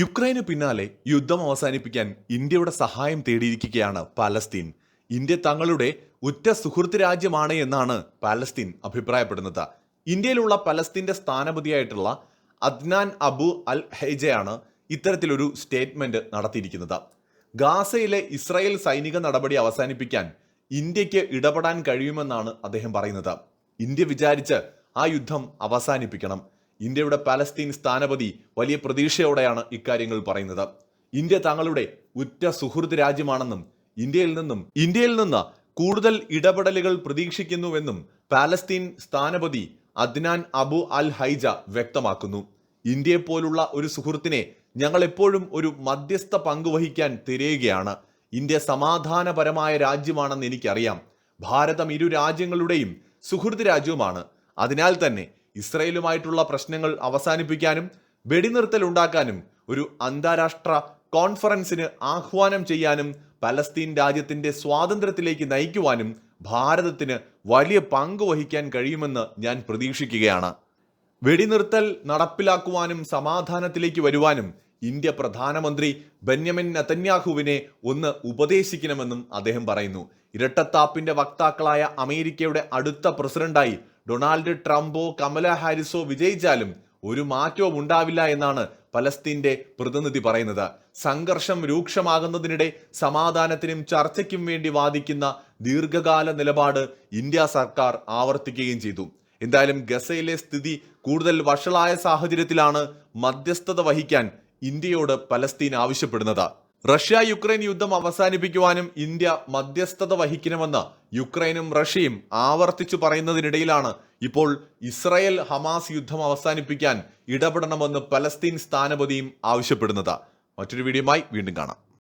യുക്രൈന് പിന്നാലെ യുദ്ധം അവസാനിപ്പിക്കാൻ ഇന്ത്യയുടെ സഹായം തേടിയിരിക്കുകയാണ് പാലസ്തീൻ. ഇന്ത്യ തങ്ങളുടെ ഉറ്റ സുഹൃത്ത് രാജ്യമാണ് എന്നാണ് പാലസ്തീൻ അഭിപ്രായപ്പെടുന്നത്. ഇന്ത്യയിലുള്ള പലസ്തീന്റെ സ്ഥാനപതിയായിട്ടുള്ള അദ്നാൻ അബു അൽ ഹെജയാണ് ഇത്തരത്തിലൊരു സ്റ്റേറ്റ്മെന്റ് നടത്തിയിരിക്കുന്നത്. ഗാസയിലെ ഇസ്രായേൽ സൈനിക നടപടി അവസാനിപ്പിക്കാൻ ഇന്ത്യയ്ക്ക് ഇടപെടാൻ കഴിയുമെന്നാണ് അദ്ദേഹം പറയുന്നത്. ഇന്ത്യ വിചാരിച്ച് ആ യുദ്ധം അവസാനിപ്പിക്കണം. ഇന്ത്യയുടെ പാലസ്തീൻ സ്ഥാനപതി വലിയ പ്രതീക്ഷയോടെയാണ് ഇക്കാര്യങ്ങൾ പറയുന്നത്. ഇന്ത്യ തങ്ങളുടെ ഉറ്റ സുഹൃത്ത് രാജ്യമാണെന്നും ഇന്ത്യയിൽ നിന്നും ഇന്ത്യയിൽ നിന്ന് കൂടുതൽ ഇടപെടലുകൾ പ്രതീക്ഷിക്കുന്നുവെന്നും പാലസ്തീൻ സ്ഥാനപതി അദ്നാൻ അബു അൽ ഹൈജ വ്യക്തമാക്കുന്നു. ഇന്ത്യയെപ്പോലുള്ള ഒരു സുഹൃത്തിനെ ഞങ്ങൾ എപ്പോഴും ഒരു മധ്യസ്ഥ പങ്കുവഹിക്കാൻ തിരയുകയാണ്. ഇന്ത്യ സമാധാനപരമായ രാജ്യമാണെന്ന് എനിക്കറിയാം. ഭാരതം ഇരു രാജ്യങ്ങളുടെയും സുഹൃത്ത് രാജ്യവുമാണ്. അതിനാൽ തന്നെ ഇസ്രയേലുമായിട്ടുള്ള പ്രശ്നങ്ങൾ അവസാനിപ്പിക്കാനും വെടിനിർത്തൽ ഉണ്ടാക്കാനും ഒരു അന്താരാഷ്ട്ര കോൺഫറൻസിന് ആഹ്വാനം ചെയ്യാനും പലസ്തീൻ രാജ്യത്തിന്റെ സ്വാതന്ത്ര്യത്തിലേക്ക് നയിക്കുവാനും ഭാരതത്തിന് വലിയ പങ്ക് വഹിക്കാൻ കഴിയുമെന്ന് ഞാൻ പ്രതീക്ഷിക്കുകയാണ്. വെടിനിർത്തൽ നടപ്പിലാക്കുവാനും സമാധാനത്തിലേക്ക് വരുവാനും ഇന്ത്യ പ്രധാനമന്ത്രി ബെന്യമിൻ നതന്യാഹുവിനെ ഒന്ന് ഉപദേശിക്കണമെന്നും അദ്ദേഹം പറയുന്നു. ഇരട്ടത്താപ്പിന്റെ വക്താക്കളായ അമേരിക്കയുടെ അടുത്ത പ്രസിഡന്റായി ഡൊണാൾഡ് ട്രംപോ കമല ഹാരിസോ വിജയിച്ചാലും ഒരു മാറ്റവും ഉണ്ടാവില്ല എന്നാണ് പലസ്തീന്റെ പ്രതിനിധി പറയുന്നത്. സംഘർഷം രൂക്ഷമാകുന്നതിനിടെ സമാധാനത്തിനും ചർച്ചയ്ക്കും വേണ്ടി വാദിക്കുന്ന ദീർഘകാല നിലപാട് ഇന്ത്യ സർക്കാർ ആവർത്തിക്കുകയും ചെയ്തു. എന്തായാലും ഗസയിലെ സ്ഥിതി കൂടുതൽ വഷളായ സാഹചര്യത്തിലാണ് മധ്യസ്ഥത വഹിക്കാൻ ഇന്ത്യയോട് പലസ്തീൻ ആവശ്യപ്പെടുന്നത്. റഷ്യ യുക്രൈൻ യുദ്ധം അവസാനിപ്പിക്കുവാനും ഇന്ത്യ മധ്യസ്ഥത വഹിക്കണമെന്ന് യുക്രൈനും റഷ്യയും ആവർത്തിച്ചു പറയുന്നതിനിടയിലാണ് ഇപ്പോൾ ഇസ്രായേൽ ഹമാസ് യുദ്ധം അവസാനിപ്പിക്കാൻ ഇടപെടണമെന്ന് പലസ്തീൻ സ്ഥാനപതിയും ആവശ്യപ്പെടുന്നത്. മറ്റൊരു വീഡിയോയുമായി വീണ്ടും കാണാം.